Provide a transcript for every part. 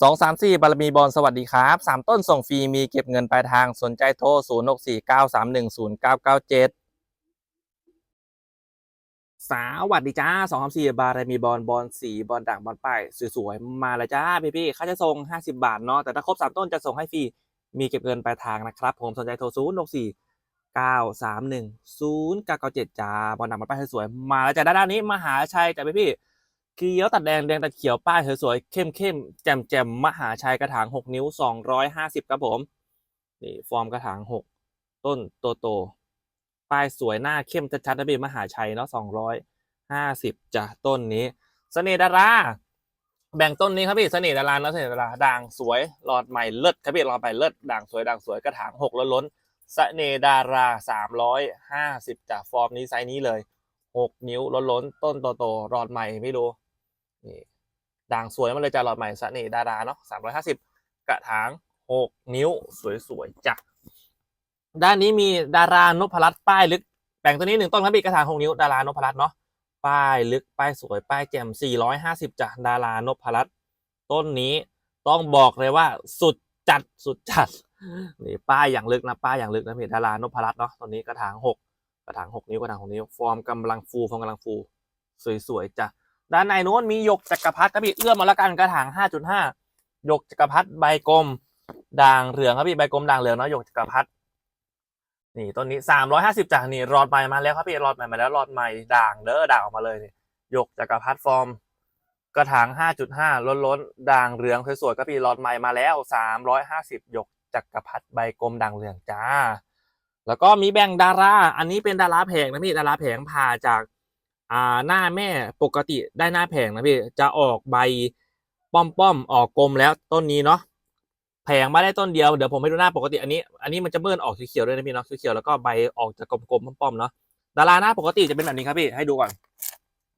สองสามสี่บารมีบอลสวัสดีครับสามต้นส่งฟรีมีเก็บเงินปลายทางสนใจโทรศูนย์หกสี่เก้าสามหนึ่งศูนย์เก้าเก้าเจ็ดสวัสดีจ้าสองสามสี่บารมีบอลบอลสีบอลด่างบอลป้ายสวยๆ มาเลยจ้าพี่พี่ๆค่าจะส่งห้าสิบาทเนาะแต่ถ้าครบสามต้นจะส่งให้ฟรี มีเก็บเงินปลายทางนะครับ ผมสนใจโทรศูนย์หกสี่เก้าสามหนึ่งศูนย์เก้าเก้าเจ็ดจ้าบอลด่างบอลป้ายสวยๆมาแล้วจ้าด้านนี้มหาชัยจ้าพี่พี่ เขียวตัดแดงแดงตัดเขียวป้ายสวยๆเข้มๆแจ่มแจ่มๆมหาชัยกระถางหกนิ้วสองร้อยห้าสิบครับผมนี่ฟอร์มกระถางหกต้นโตโตๆป้ายสวยหน้าเข้มชัดๆนะพี่มหาชัยเนาะสองร้อยห้าสิบจ้ะต้นนี้เสน่ดาราแบ่งต้นนี้ครับพี่เสน่ดาราเนาะเสน่ดาราด่างสวยหลอดใหม่เลิศครับพี่หลอดใหม่เลิศด่างสวยด่างสวยกระถางหกล้นล้นๆเสน่ดาราสามร้อยห้าสิบจ้ะฟอร์มนี้ไซส์นี้เลยหกนิ้วล้นล้นต้นโตโตๆหลอดใหม่ไม่รู้ นี่ด่างสวยมาเลยจ้ะหลอดใหม่สะนี่ดาราเนาะสามร้อยห้าสิบกระถางหกนิ้วสวยๆจ้ะด้านนี้มีดารานพรัตน์ป้ายลึกแบ่งตัวนี้หนึ่งต้นครับพี่กระถางหกนิ้วดารานพรัตน์เนาะป้ายลึกป้ายสวยป้ายแจ่มสี่ร้อยห้าสิบจ้ะดารานพรัตน์ต้นนี้ต้องบอกเลยว่าสุดจัดสุดจัดนี่ป้ายอย่างลึกนะป้ายอย่างลึกนะพี่ดารานพรัตน์เนาะตัวนี้กระถางหกกระถางหกนิ้วกระถางหกนิ้วฟอร์มกำลังฟูฟอร์มกำลังฟู สวยๆจ้ะ ด้านในโน้นมีหยกจักรพรรดิครับพี่เอื้อมมาแล้วกันกระถาง5.5หยกจักรพรรดิใบกลมด่างเหลืองครับพี่ใบกลมด่างเหลืองเนาะหยกจักรพรรดินี่ต้นนี้ 350จากนี่รอดใหม่มาแล้วครับพี่รอดใหม่มาแล้วรอดใหม่ด่างเด้อด่างออกมาเลยนี่หยกจักรพรรดิฟอร์มกระถาง 5.5 ล้นล้นด่างเหลืองสวยๆครับพี่รอดใหม่มาแล้ว 350หยกจักรพรรดิใบกลมด่างเหลืองจ้า แล้วก็มีแบ่งดารา อันนี้เป็นดาราแผงนะพี่ดาราแผงผ่าจาก อ่าหน้าแม่ปกติได้หน้าแผงนะพี่จะออกใบป้อมป้อมๆออกกลมแล้วต้นนี้เนาะแผงมาได้ต้นเดียวเดี๋ยวผมให้ดูหน้าปกติอันนี้ อันนี้มันจะเบิ่นออกเขียวด้วยนะพี่เนาะเขียวแล้วก็ใบออกจากกลมๆป้อมๆเนาะดาราหน้าปกติจะเป็นแบบนี้ครับพี่ให้ดูก่อน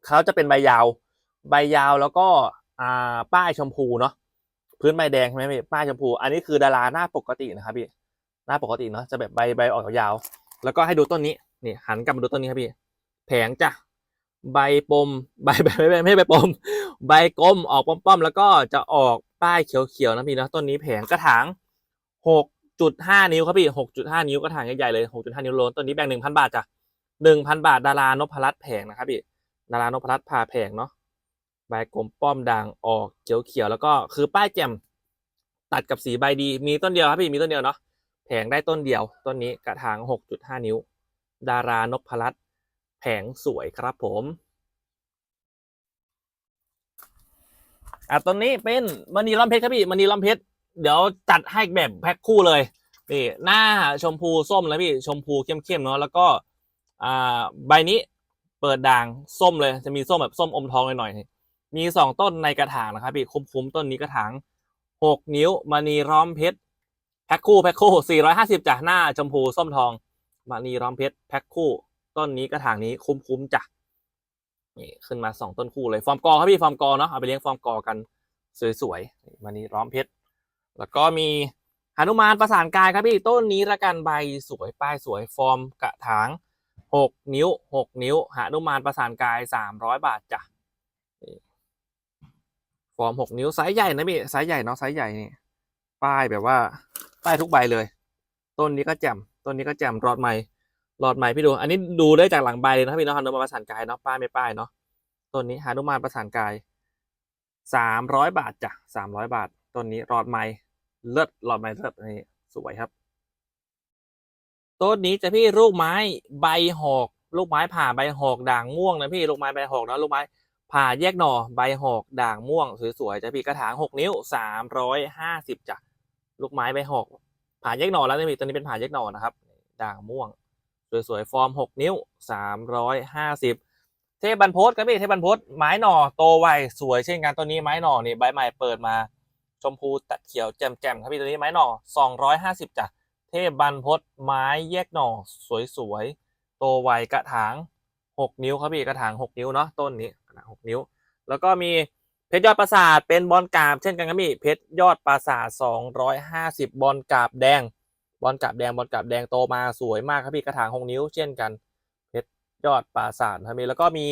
เขาจะเป็นใบยาว ใบยาวแล้วก็อ่าป้ายชมพูเนาะพื้นใบแดงใช่ไหมพี่ป้ายชมพู อันนี้คือดาราหน้าปกตินะครับพี่หน้าปกติเนาะจะแบบใบใบออกยาว แล้วก็ให้ดูต้นนี้นี่หันกลับมาดูต้นนี้ครับพี่ แผงจ้ะ ใบปมใบใบไม่ไม่ไม่ใช่ใบปม ใบกลมออกป้อมๆแล้วก็จะออกป้ายเขียวๆนะพี่นะต้นนี้แผงกระถางหกจุดห้านิ้วครับพี่หกจุดห้านิ้วกระถางใหญ่ๆเลยหกจุดห้านิ้วโลนต้นนี้แบ่งหนึ่งพันบาทจ้ะหนึ่งพันบาทดารานพรัตน์แผงนะครับพี่ดารานพรัตน์ผ่าแผงเนาะใบกลมป้อมด่างออกเขียวๆแล้วก็คือป้ายแจ่มตัดกับสีใบดีมีต้นเดียวครับพี่มีต้นเดียวเนาะแผงได้ต้นเดียวต้นนี้กระถางหกจุดห้านิ้ว ดารานพรัต แผงสวยครับผมอะตัวนี้เป็นมณีล้อมเพชรครับพี่มณีล้อมเพชรเดี๋ยวจัดให้แบบแพ็คคู่เลยนี่หน้าชมพูส้มแล้วพี่ชมพูเข้มๆเนาะแล้วก็อ่าใบนี้เปิดด่างส้มเลยจะมีส้มแบบส้มอมทองหน่อยๆมีสองต้นในกระถางนะครับพี่คุ้มๆต้นนี้กระถางหกนิ้วมณีล้อมเพชรแพ็คคู่แพ็คคู่สี่ร้อยห้าสิบจากหน้าชมพูส้มทองมณีล้อมเพชรแพ็คคู่ ต้นนี้กระถางนี้คุ้มๆจ้ะนี่ขึ้นมาสองต้นคู่เลยฟอร์มกอครับพี่ฟอร์มกอเนาะเอาไปเลี้ยงฟอร์มกอกันสวยๆวันนี้ร้อมเพชรแล้วก็มีหนุมานประสานกายครับพี่ต้นนี้ละกันใบสวยป้ายสวยฟอร์มกระถางหกนิ้วหกนิ้วหนุมานประสานกายสามร้อยบาทจ้ะฟอร์มหกนิ้วไซส์ใหญ่นะพี่ไซส์ใหญ่เนาะไซส์ใหญ่นี่ป้ายแบบว่าป้ายทุกใบเลย ต้นนี้ก็แจ่มต้นนี้ก็แจ่มรอดใหม่ หลอดใหม่พี่ดู อันนี้ดูได้จากหลังใบเลยนะพี่เนาะฮานุมานประสานกายเนาะป้ายไม่ป้ายเนาะต้นนี้ฮานุมานประสานกายสามร้อยบาทจ้ะสามร้อยบาทต้นนี้หลอดใหม่เลิศหลอดใหม่เลิศนี่สวยครับต้นนี้จะพี่ลูกไม้ใบหอก ลูกไม้ผ่าใบหอกด่างม่วงนะพี่ลูกไม้ใบหอกนะลูกไม้ผ่าแยกหน่อใบหอกด่างม่วงสวยๆจะพี่กระถางหกนิ้วสามร้อยห้าสิบจ้ะลูกไม้ใบหอกผ่าแยกหน่อแล้วนะพี่ตัวนี้เป็นผ่าแยกหน่อนะครับ ด่างม่วง สวยๆฟอร์ม 6 นิ้ว 350 เทพบันพศครับพี่เทพบันพศไม้หน่อโตไวสวยเช่นกันตัวนี้ไม้หน่อนี่ใบใหม่เปิดมา ชมพูตัดเขียวแจ่มๆครับพี่ตัวนี้ไม้หน่อ 250จ้ะเทพบันพศไม้แยกหน่อสวยๆโตไวกระถาง 6 นิ้วครับพี่กระถาง 6 นิ้วเนาะต้นนี้กระถาง6นิ้ว แล้วก็มีเพชรยอดปราสาทเป็นบอลกาบเช่นกันครับพี่เพชรยอดปราสาท250 บอลกาบแดง อลกับแดงบอลกับแดงโตมาสวยมากครับพี่กระถางหกนิ้วเช่นกันเพชรยอดปราสาทครับพี่แล้วก็มี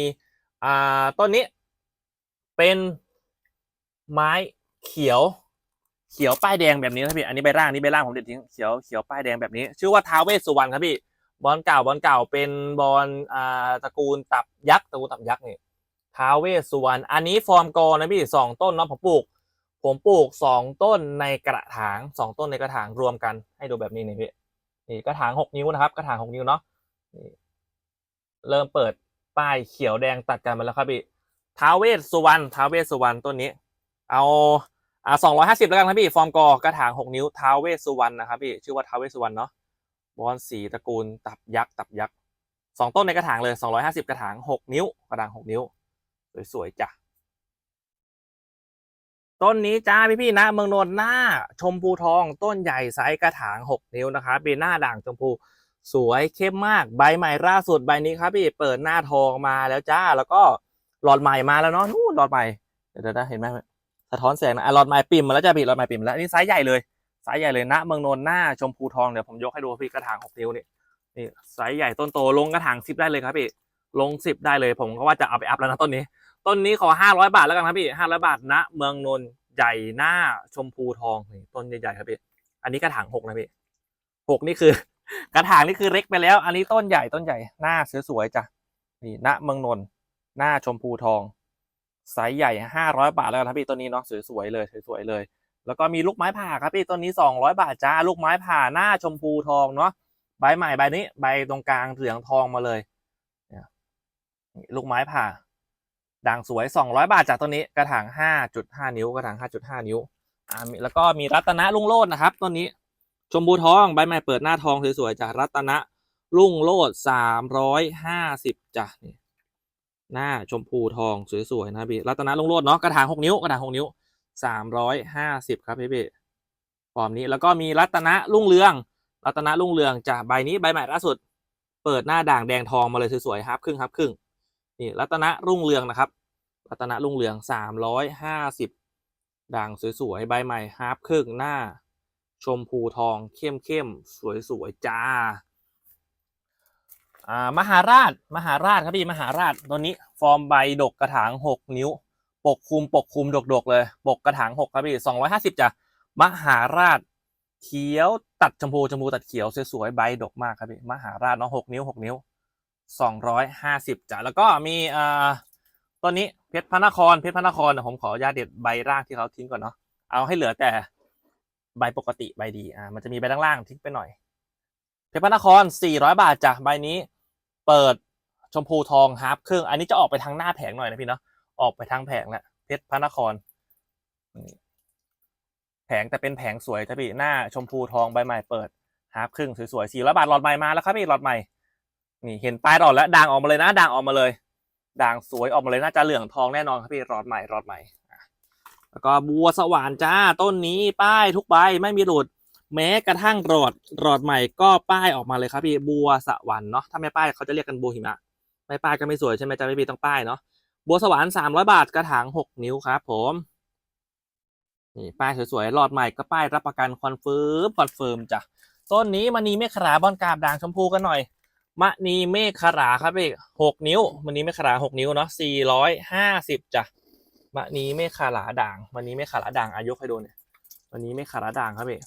อ่าต้นนี้ เป็นไม้เขียวเขียวป้ายแดงแบบนี้นะพี่อันนี้ใบร่างนนี้ใบร่างผมเด็ดทิ้งเขียวเขียวป้ายแดงแบบนี้ ชื่อว่าท้าวเวสสุวรรณครับพี่บอลเก่าบอลเก่าเป็นบอลอ่าตระกูลตับยักษ์ตระกูลตับยักษ์นี่ท้าวเวสสุวรรณอันนี้ฟอร์มกอนะพี่สองต้นเนาะผมปลูก ผมปลูกสองต้นในกระถางสองต้นในกระถางรวมกันให้ดูแบบนี้นี่พี่นี่กระถางหกนิ้วนะครับ กระถางหกนิ้วเนาะนี่เริ่มเปิดป้ายเขียวแดงตัดกันมาแล้วครับพี่ท้าเวสสุวรรณท้าเวสสุวรรณต้นนี้ เอาอ่าสองร้อยห้าสิบแล้วกันครับพี่ ฟอร์มกอกระถางหกนิ้วท้าเวสสุวรรณนะครับพี่ชื่อว่าท้าเวสสุวรรณเนาะบอลสีตระกูลตับยักษ์ตับยักษ์สองต้นในกระถางเลยสองร้อยห้าสิบกระถางหกนิ้ว กระถางหกนิ้ว สวยๆจ้ะ ต้นนี้จ้าพี่พี่ๆนะเมืองนนท์หน้าชมพูทองต้นใหญ่ไซส์กระถางหกนิ้วนะครับเป็นหน้าด่างชมพูสวยเข้มมากใบใหม่ล่าสุดใบนี้ครับพี่เปิดหน้าทองมาแล้วจ้าแล้วก็หลอดใหม่มาแล้วเนาะนู่นหลอดใหม่เดี๋ยวเดี๋ยวนะเห็นไหมสะท้อนแสงนะอะหลอดใหม่ปิ่มมาแล้วจ้าพี่หลอดใหม่ปิ่มมาแล้วนี่ไซส์ใหญ่เลยไซส์ใหญ่เลยณเมืองนนท์หน้าชมพูทองเดี๋ยวผมยกให้ดูพี่กระถางหกนิ้วนี่นี่ไซส์ใหญ่ต้นโตลงกระถางสิบได้เลยครับพี่ลงสิบได้เลยผมก็ว่าจะเอาไปอัพแล้วนะต้นนี้ ต้นนี้ขอห้าร้อยบาทแล้วกันครับพี่ห้าร้อยบาทณเมืองนนท์ใหญ่หน้าชมพูทองนี่ต้นใหญ่ๆครับพี่อันนี้กระถางหกนะพี่หกนี่คือ กระถางนี่คือเล็กไปแล้ว อันนี้ต้นใหญ่ต้นใหญ่หน้าสวยๆจ้ะนี่ณเมืองนนท์หน้าชมพูทองไซส์ใหญ่ห้าร้อยบาทแล้วครับพี่ต้นนี้เนาะสวยๆเลยสวยๆเลย แล้วก็มีลูกไม้ผ่าครับพี่ต้นนี้สองร้อยบาทจ้าลูกไม้ผ่าหน้าชมพูทองเนาะใบใหม่ใบนี้ ใบตรงกลางเหลืองทองมาเลยเนี่ยนี่ลูกไม้ผ่า ด่างสวย 200 บาทจากตัวนี้กระถาง 5.5 นิ้วกระถาง 5.5 นิ้วอ่ามีแล้วก็มีรัตนะลุงโลดนะครับต้นนี้ชมพูทองใบใหม่เปิดหน้าทองสวยๆจากรัตนะลุงโลด 350จ้ะนี่หน้าชมพูทองสวยๆนะพี่รัตนะลุงโลดเนาะกระถาง 6 นิ้วกระถาง 6 นิ้ว 350 ครับพี่พี่ฟอร์มนี้แล้วก็มีรัตนะลุงเรือง รัตนะลุงเรืองจากใบนี้ใบใหม่ล่าสุด เปิดหน้าด่างแดงทองมาเลยสวยๆฮับครึ่งฮับครึ่ง นี่รัตนะรุ่งเรืองนะครับ รัตนะรุ่งเรืองสามร้อยห้าสิบด่างสวยๆ ใบใหม่ฮาร์ปครึ่งหน้า ชมพูทองเข้มเข้มๆสวยๆ จ้า อ่ามหาราชมหาราชครับพี่มหาราชตัวนี้ฟอร์มใบดกกระถางหกนิ้ว ปกคลุมปกคลุมดกๆ เลย ปกกระถางหกครับพี่สองร้อยห้าสิบจ้ะมหาราชเขียวตัดชมพูชมพูตัดเขียวสวยๆใบดกมากครับพี่มหาราชเนาะหกนิ้วหกนิ้ว สองร้อยห้าสิบจ้ะแล้วก็มีอ่าต้นนี้เพชรพระนครเพชรพระนครเดี๋ยผมขอญาตเด็ดใบรางที่เขาทิ้งก่อนเนาะเอาให้เหลือแต่ใบปกติใบดีอ่ามันจะมีใบล่างๆทิ้งไปหน่อย เพชรพระนครสี่ร้อยบาทจ้ะใบนี้ เปิดชมพูทองฮาร์ปครึ่งอันนี้จะออกไปทางหน้าแผงหน่อยนะพี่เนาะออกไปทางแผงแหละเพชรพระนครแผงแต่เป็นแผงสวยจ้ะพี่หน้าชมพูทองใบใหม่เปิดฮาร์ปครึ่งสวยๆสี่ร้อยบาทหลอดใหม่มาแล้วครับพี่หลอดใหม่ นี่เห็นปลายหลอดแล้วด่างออกมาเลยนะด่างออกมาเลย ด่างสวยออกมาเลยน่าจะเหลืองทองแน่นอนครับพี่รอดใหม่รอดใหม่แล้วก็บัวสว่านจ้าต้นนี้ป้ายทุกใบไม่มีหลุด แม้กระทั่งรอดรอดใหม่ก็ป้ายออกมาเลยครับพี่บัวสวรรค์เนาะถ้าไม่ป้ายเขาจะเรียกกันบัวหิมะไม่ป้ายก็ไม่สวยใช่ไหมจ๊ะพี่ต้องป้ายเนาะบัวสวรรค์สามร้อยบาทกระถางหกนิ้วครับผมนี่ป้ายสวยๆรอดใหม่ก็ป้ายรับประกันคอนเฟิร์มคอนเฟิร์มจ้ะต้นนี้มันนีเมฆขราบอนกราบด่างชมพูกันหน่อย มะนีเมฆขราครับพี่หกนิ้วมะนีเมฆขราหกนิ้วเนาะสี่ร้อยห้าสิบจ้ะมะนีเมฆขราด่างมะนีเมฆขราด่างอายุให้ดูเนี่ยมะนีเมฆขราด่างครับพี่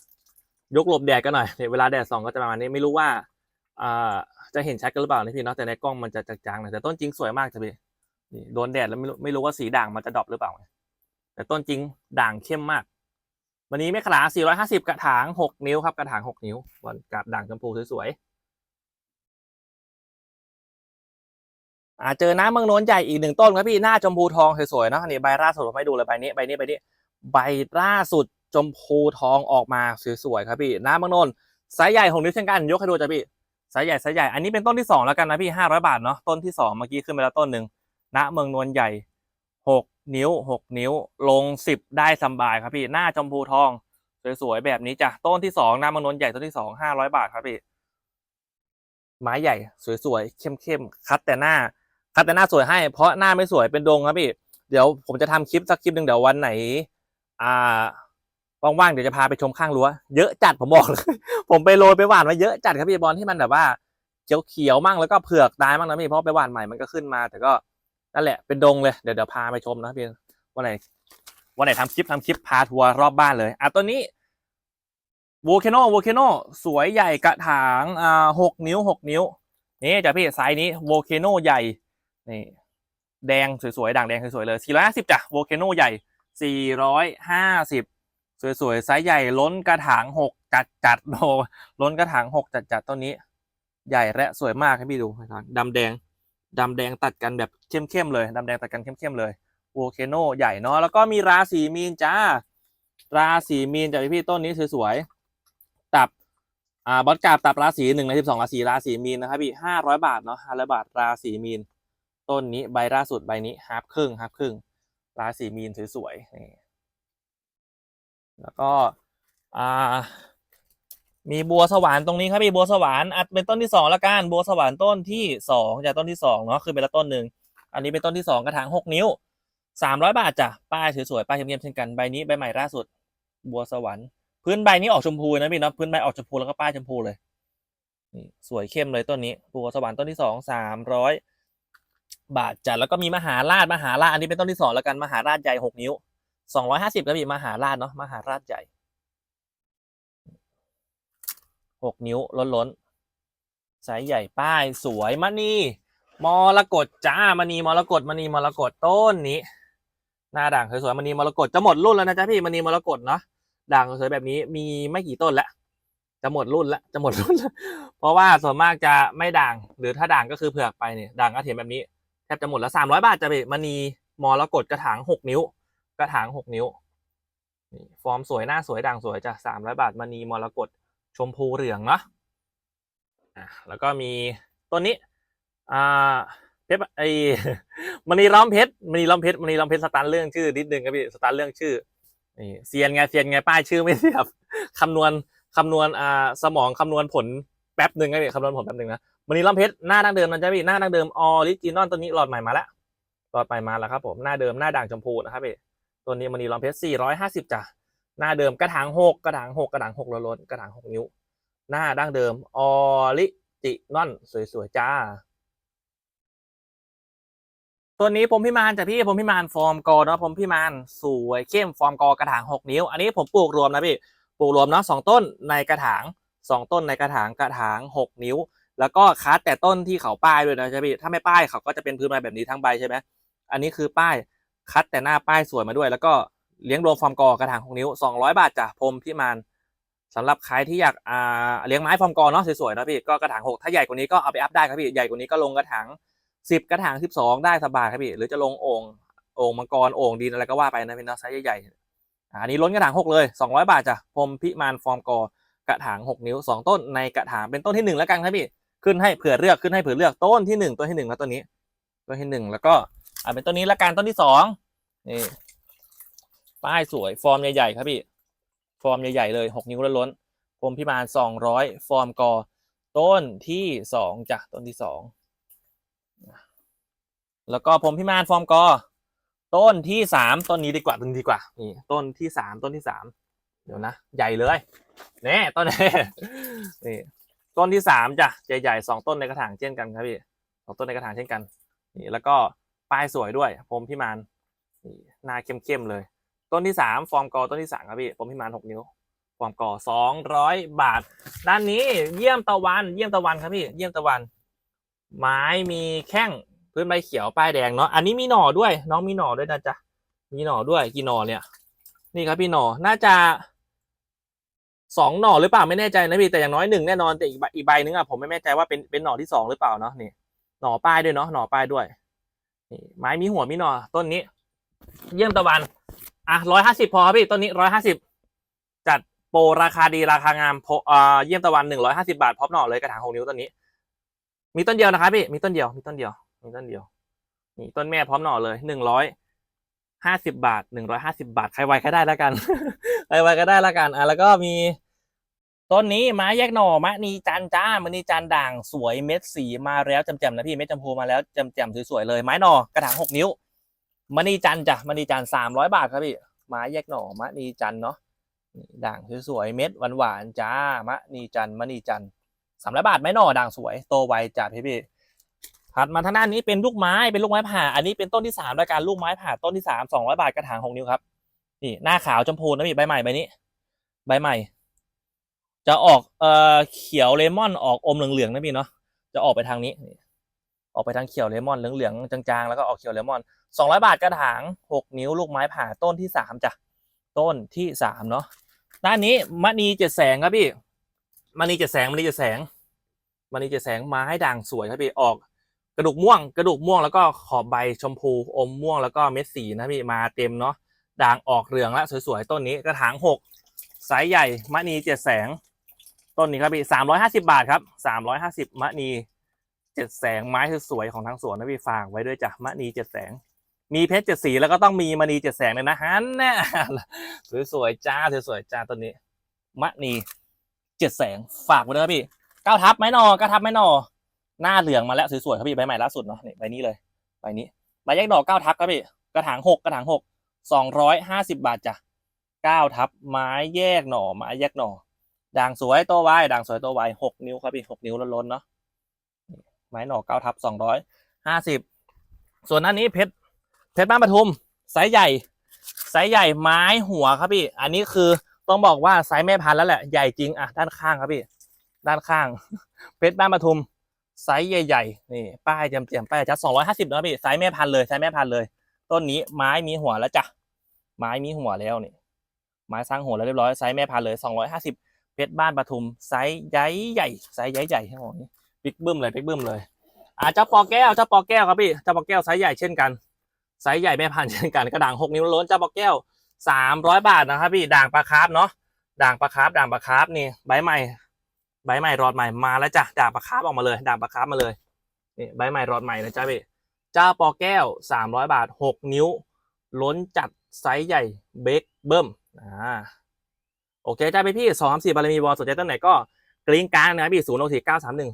ยกหลบแดดกันหน่อยเวลาแดดส่องก็จะประมาณนี้ไม่รู้ว่าอ่าจะเห็นชัดกันหรือเปล่านะพี่เนาะแต่ในกล้องมันจะจางๆหน่อยแต่ต้นจริงสวยมากจ้ะพี่นี่โดนแดดแล้วไม่รู้ไม่รู้ว่าสีด่างมันจะดรอปหรือเปล่า แต่ต้นจริงด่างเข้มมาก วันนี้เมฆขลา450 กระถาง 6 นิ้วครับ กระถาง 6 นิ้วบอลกับด่างชมพูสวยๆ อ่าเจอน้ำเมืองโน้นใหญ่อีกหนึ่งต้นครับพี่หน้าชมพูทองสวยๆเนาะนี่ใบล่าสุดผมให้ดูเลยใบนี้ใบนี้ใบนี้ใบล่าสุดชมพูทองออกมาสวยๆครับพี่น้ำเมืองโน้นไซส์ใหญ่หกนิ้วเช่นกันยกให้ดูจ้ะพี่ไซส์ใหญ่ไซส์ใหญ่อันนี้เป็นต้นที่สองแล้วกันนะพี่ห้าร้อยบาทเนาะต้นที่สองเมื่อกี้ขึ้นไปแล้วต้นหนึ่งณเมืองนวลใหญ่หกนิ้วหกนิ้วลงสิบได้สบายครับพี่หน้าชมพูทองสวยๆแบบนี้จ้ะต้นที่สองน้ำมันนนใหญ่ต้นที่สองห้าร้อยบาทครับพี่ไม้ใหญ่สวยๆเข้มๆคัดแต่หน้า คัดแต่หน้าสวยให้ เพราะหน้าไม่สวยเป็นดงครับพี่เดี๋ยวผมจะทำคลิปสักคลิปหนึ่งเดี๋ยววันไหน อ่าว่างๆเดี๋ยวจะพาไปชมข้างรั้วเยอะจัดผมบอกเลยผมไปโรยไปหว่านมาเยอะจัดครับพี่บอลที่มันแบบว่าเขียวๆมั่งแล้วก็เผือกตายมั่งนะพี่เพราะไปหว่านใหม่มันก็ขึ้นมา แต่ก็นั่นแหละเป็นดงเลยเดี๋ยวเดี๋ยวพาไปชมนะพี่วันไหนวันไหนทำคลิปทำคลิปพาทัวร์รอบบ้านเลยอะตัวนี้ว l ล a โนว l ล a โนสวยใหญ่กระถางอ่าหกนิ้วหกนิ้วนี่จ้ะพี่ไซส์นี้ว l ล a โนใหญ่ นี่แดงสวยๆด่างแดงสวยๆเลย 450จ้ะว l ล a โนใหญ่ 450 สวยๆไซส์ใหญ่ล้นกระถางหกจัดจัดๆโดล้นกระถางหกจัดจัดๆต้นนี้ ใหญ่และสวยมากให้พี่ดูนะครับดำแดงดำแดงตัดกันแบบเข้มๆเลยดำแดงตัดกันเข้มๆเลยโวเคโนใหญ่เนาะแล้วก็มีราศีมีนจ้า ราศีมีนจากพี่ต้นนี้สวยๆตับอ่าบอสกาบตับราศีหนึ่งในสิบสองราศีราศีมีนนะครับพี่ห้าร้อยบาทเนาะห้าร้อยบาทราศีมีน ต้นนี้ใบล่าสุดใบนี้ฮาร์ปครึ่งฮาร์ปครึ่งราศีมีนสวยๆนี่แล้วก็อ่ามีบัวสวรรค์ตรงนี้ครับพี่บัวสวรรค์อัดเป็นต้นที่สองละกันบัวสวรรค์ต้นที่สองจากต้นที่สองเนาะคือเป็นละต้นหนึ่งอันนี้เป็นต้นที่สองกระถางหกนิ้วสามร้อยบาทจ้ะป้ายสวยๆป้ายเทียมๆเช่นกันใบนี้ใบใหม่ล่าสุด บัวสวรรค์พื้นใบนี้ออกชมพูนะพี่เนาะพื้นใบออกชมพูแล้วก็ป้ายชมพูเลยนี่สวยเข้มเลยต้นนี้บัวสวรรค์ต้นที่สองสามร้อย บาทจ้ะแล้วก็มีมหาราชมหาราชอันนี้เป็นต้นที่สองแล้วกันมหาราชใหญ่หกนิ้วสองร้อยห้าสิบครับพี่มหาราชเนาะมหาราชใหญ่หกนิ้วล้นล้นไซส์ใหญ่ป้ายสวยมณีมรกตจ้ามณีมรกตมณีมรกตต้นนี้ หน้าด่างสวยๆมณีมรกตจะหมดรุ่นแล้วนะจ๊ะพี่มณีมรกตเนาะด่างสวยแบบนี้มีไม่กี่ต้นล้วจะหมดรุ่นล้วจะหมดรุ่นล้วเพราะว่าส่วนมากจะไม่ด่างหรือถ้าด่างก็คือเผือกไปเนี่ยด่างก็เห็นแบบนี้ แทบจะหมดแล้วสามร้อยบาทจะพี่มณีมรกตกระถางหกนิ้ว กระถางหกนิ้วนี่ฟอร์มสวยหน้าสวยด่างสวยจ้ะสามร้อยบาทมณีมรกตชมพูเหลืองเนาะอะแล้วก็มีต้นนี้อ่าเพชรไอมณีล้อมเพชรมณีล้อมเพชรมณีล้อมเพชรสตาร์ทเรื่องชื่อนิดนึงครับพี่สตาร์ทเรื่องชื่อนี่เซียนไงเซียนไงป้ายชื่อไม่เสียบคำนวณคำนวณอ่าสมองคำนวณผล แป๊บหนึ่งครับพี่คำนวณผลแป๊บหนึ่งนะมณีล้อมเพชรหน้าดั้งเดิมนะจ๊ะพี่หน้าดั้งเดิมออริจินอลตัวนี้หลอดใหม่มาแล้วหลอดใหม่มาแล้วครับผมหน้าเดิมหน้าด่างชมพูนะครับพี่ตัวนี้มณีล้อมเพชร450จ้ะหน้าเดิมกระถางหกกระถางหกกระถางหกล้นกระถางหกนิ้ว หน้าดั้งเดิมออริจินอลสวยๆจ้าตัวนี้ผมพิมานจากพี่ผมพิมานฟอร์มกอเนาะผมพิมานสวยเข้มฟอร์มกอกระถางหกนิ้ว อันนี้ผมปลูกรวมนะพี่ปลูกรวมเนาะสองต้นในกระถาง สองต้นในกระถางกระถางหกนิ้ว แล้วก็คัดแต่ต้นที่เขาป้ายด้วยนะใช่พี่ถ้าไม่ป้ายเขาก็จะเป็นพื้นใบแบบนี้ทั้งใบใช่ไหมอันนี้คือป้ายคัดแต่หน้าป้ายสวยมาด้วย แล้วก็เลี้ยงรวมฟอร์มกอกระถางหกนิ้วสองร้อยบาทจ้ะผมพิมานสำหรับใครที่อยากอ่าเลี้ยงไม้ฟอร์มกอเนาะสวยๆนะพี่ก็กระถางหกถ้าใหญ่กว่านี้ก็เอาไปอัพได้ครับพี่ใหญ่กว่านี้ก็ลงกระถางสิบกระถางสิบสองได้สบายครับพี่หรือจะลงโอ่งโอ่งมังกรโอ่งดินอะไรก็ว่าไปนะพี่เนาะไซส์ใหญ่ๆอันนี้ล้นกระถางหกเลยสองร้อยบาทจ้ะพรมพิมานฟอร์มกอ กระถางหกนิ้วสองต้นในกระถางเป็นต้นที่หนึ่งแล้วกันครับพี่ขึ้นให้เผื่อเลือกขึ้นให้เผื่อเลือกต้นที่หนึ่งต้นที่หนึ่งแล้วต้นนี้ต้นที่หนึ่งแล้วก็อ่าเป็นต้นนี้ละกันต้นที่สองนี่ป้ายสวยฟอร์มใหญ่ๆครับพี่ฟอร์มใหญ่ๆเลยหกนิ้วล้นๆพรมพิมานสองร้อยฟอร์มกอต้นที่สองจ้ะต้นที่สองแล้วก็พรมพิมานฟอร์มกอต้นที่สามต้นนี้ดีกว่าต้นดีกว่านี่ต้นที่สามต้นที่สามเดี๋ยวนะ ใหญ่เลย เน่ต้นนี้นี่ต้นที่สามจ้ะใหญ่ๆสองต้นในกระถางเช่นกันครับพี่สองต้นในกระถางเช่นกันนี่แล้วก็ป้ายสวยด้วยพรมพิมานนี่หน้าเข้มๆเลย ต้นที่สามฟอร์มกอต้นที่สามครับพี่พรมพิมานหกนิ้วความก่อสองร้อยบาท ด้านนี้เยี่ยมตะวัน เยี่ยมตะวันครับพี่เยี่ยมตะวัน ไม้มีแข้งพื้นใบเขียวป้ายแดงเนาะอันนี้มีหน่อด้วย น้องมีหน่อด้วยนะจ๊ะมีหน่อด้วยกี่หน่อเนี่ย นี่ครับพี่หน่อน่าจะ สองหน่อหรือเปล่าไม่แน่ใจนะพี่แต่อย่างน้อยหนึ่งแน่นอนแต่อีกใบอีกใบนึงอะผมไม่แน่ใจว่าเป็นเป็นหน่อที่สองหรือเปล่าเนาะนี่หน่อป้ายด้วยเนาะหน่อป้ายด้วยนี่ไม้มีหัวมีหน่อต้นนี้ เยี่ยมตะวันอะร้อยห้าสิบพอครับพี่ต้นนี้ร้อยห้าสิบจัดโปรราคาดีราคางามโพอ่อเยี่ยมตะวันหนึ่งร้อยห้าสิบาทพร้อมหน่อเลยกระถางหกนิ้วต้นนี้ มีต้นเดียวนะครับพี่มีต้นเดียวมีต้นเดียวมีต้นเดียวนี่ต้นแม่พร้อมหน่อเลยหนึ่งร้อย ห้าสิบาทหนึ่งร้อยห้าสิบาท ใครไวใครได้แล้วกัน ใครไวก็ได้แล้วกันอะแล้วก็มีต้นนี้ไม้แยกหน่อมะนีจันจ้ามะนีจันด่างสวยเม็ดสีมาแล้วจำๆนะพี่เม็ดจำพูมาแล้วจำๆสวยๆเลยไม้หน่อกระถางหกนิ้วมะนีจันจ้ะมะนีจันสามร้อยบาทครับพี่ไม้แยกหน่อมะนีจันเนาะด่างสวยๆเม็ดหวานๆจ้ามะนีจันมะนีจันสามร้อยบาทไหมหน่อด่างสวยโตไวจ้าพี่พี่ ถัดมาทางด้านนี้เป็นลูกไม้เป็นลูกไม้ผ่า อันนี้เป็นต้นที่สามรายการลูกไม้ผ่าต้นที่สามสองร้อยบาทกระถางหกนิ้วครับนี่หน้าขาวชมพูนะพี่ใบใหม่ใบนี้ ใบใหม่ จะออกเอ่อเขียวเลมอนออกอมเหลืองๆนะพี่เนาะจะออกไปทางนี้ ออกไปทางเขียวเลมอนเหลืองๆจางๆแล้วก็ออกเขียวเลมอนสองร้อยบาทกระถางหกนิ้วลูกไม้ผ่าต้นที่สามจ้ะต้นที่สามเนาะด้านนี้มณีเจ็ดแสงครับพี่มณีเจ็ดแสงมณีเจ็ดแสงมณีเจ็ดแสงไม้ด่างสวยครับพี่ออก กระดูกม่วง กระดูกม่วงแล้วก็ขอบใบชมพูอมม่วงแล้วก็เม็ดสีนะพี่มาเต็มเนาะด่างออกเหลืองแล้วสวยๆต้นนี้กระถางหกไซส์ใหญ่มณีเจ็ดแสง ต้นนี้ครับพี่สามร้อยห้าสิบาทครับสามร้อยห้าสิบมณีเจ็ดแสงไม้สวยๆของทางสวนนะพี่ฝากไว้ด้วยจ้ะมณีเจ็ดแสง มีเพชรเจ็ดสีแล้วก็ต้องมีมณีเจ็ดแสงเลยนะฮันแน่สวยๆจ้าสวยๆจ้าต้นนี้มณีเจ็ดแสงฝากไว้ด้วยครับพี่เก้าทับไหมนอเก้าทับไหมนอ หน้าเหลืองมาแล้วสวยๆครับพี่ใบใหม่ล่าสุดเนาะนี่ใบนี้เลยใบนี้ใบแยกดอกเก้าทับครับพี่กระถางหกกระถางหกสองร้อยห้าสิบบาทจ้ะเก้าทับไม้แยกหน่อไม้แยกหน่อด่างสวยโตวไวด่างสวยโตวไวหกนิ้วครับพี่หกนิ้วล้นๆเนาะไม้หน่อเก้าทับสองร้อยห้าสิบส่วนอันนี้เพชรเพชรบ้านปทุมไซส์ใหญ่ไซส์ใหญ่ไม้หัวครับพี่ อันนี้คือต้องบอกว่าไซส์แม่พันธุ์แล้วแหละใหญ่จริงอะด้านข้างครับพี่ ด้านข้าง เพชรบ้านปทุม ไซส์ใหญ่ๆนี่ป้ายเจียมๆป้ายจัดสองร้อยห้าสิบนะพี่ไซส์แม่พันเลยไซส์แม่พันเลย ต้นนี้ไม้มีหัวแล้วจ้ะไม้มีหัวแล้วนี่ไม้สร้างหัวแล้วเรียบร้อยไซส์แม่พันเลยสองร้อยห้าสิบเพชรบ้านปทุมไซส์ใหญ่ใหญ่ไซส์ใหญ่ใหญ่ๆครับผมบิ๊กบึ้มเลยบิ๊กบึ้มเลยอ่าเจ้าปอแก้วเจ้าปอแก้วครับพี่เจ้าปอแก้วไซส์ใหญ่เช่นกันไซส์ใหญ่แม่พันเช่นกันกระด่างหกนิ้วล้นเจ้าปอแก้วสามร้อยบาทนะครับพี่ด่างปลาคาร์ฟเนาะด่างปลาคาร์ฟด่างปลาคาร์ฟนี่ใบใหม่ ใบใหม่รอดใหม่มาแล้วจ้ะด่างปลาคาร์ฟออกมาเลยด่างปลาคาร์ฟมาเลยนี่ใบใหม่รอดใหม่นะจ๊ะพี่เจ้าปอแก้วสามร้อยบาทหกนิ้ว ล้นจัดไซส์ใหญ่เบคเบิ้มอ่าโอเคจ้าพี่พี่สองสามสี่บารมีบอลสนใจต้นไหนก็กลิ้งกลางนะครับพี่ศูนย์หกสี่เก้าสามหนึ่ง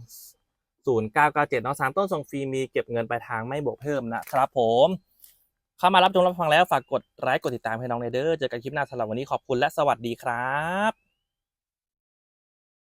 ศูนย์เก้าเก้าเจ็ดน้องสามต้นส่งฟรีมีเก็บเงินปลายทางไม่บวกเพิ่มนะครับผม เข้ามารับชมรับฟังแล้วฝากกดไลค์กดติดตามให้น้องในเด้อเจอกันคลิปหน้าสำหรับวันนี้ขอบคุณและสวัสดีครับ